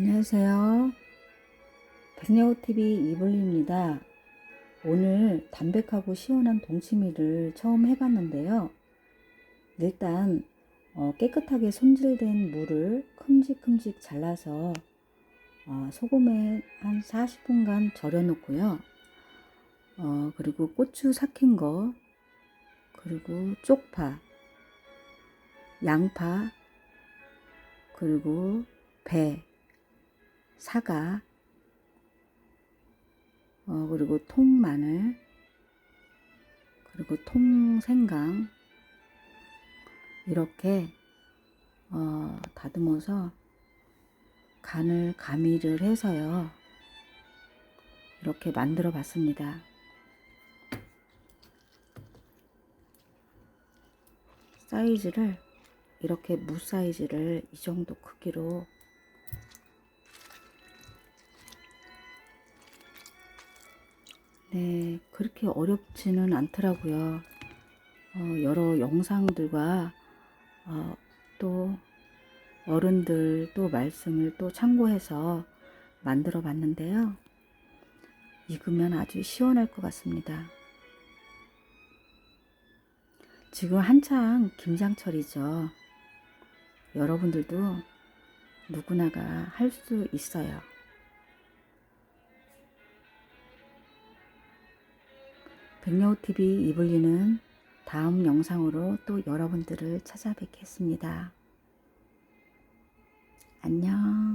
안녕하세요. 백내호TV 이블리입니다. 오늘 담백하고 시원한 동치미를 처음 해봤는데요. 일단 어, 깨끗하게 손질된 물을 큼직큼직 잘라서 어, 소금에 한 40분간 절여 놓고요. 어, 그리고 고추 삭힌 거, 그리고 쪽파, 양파, 그리고 배, 사과, 어, 그리고 통마늘, 그리고 통생강, 이렇게, 어, 다듬어서 간을 가미를 해서요. 이렇게 만들어 봤습니다. 사이즈를 이렇게 무 사이즈를 이 정도 크기로 네, 그렇게 어렵지는 않더라고요. 어, 여러 영상들과 어, 또 어른들 또 말씀을 또 참고해서 만들어 봤는데요. 익으면 아주 시원할 것 같습니다. 지금 한창 김장철이죠. 여러분들도 누구나가 할 수 있어요. 백여우TV 이블리는 다음 영상으로 또 여러분들을 찾아뵙겠습니다. 안녕.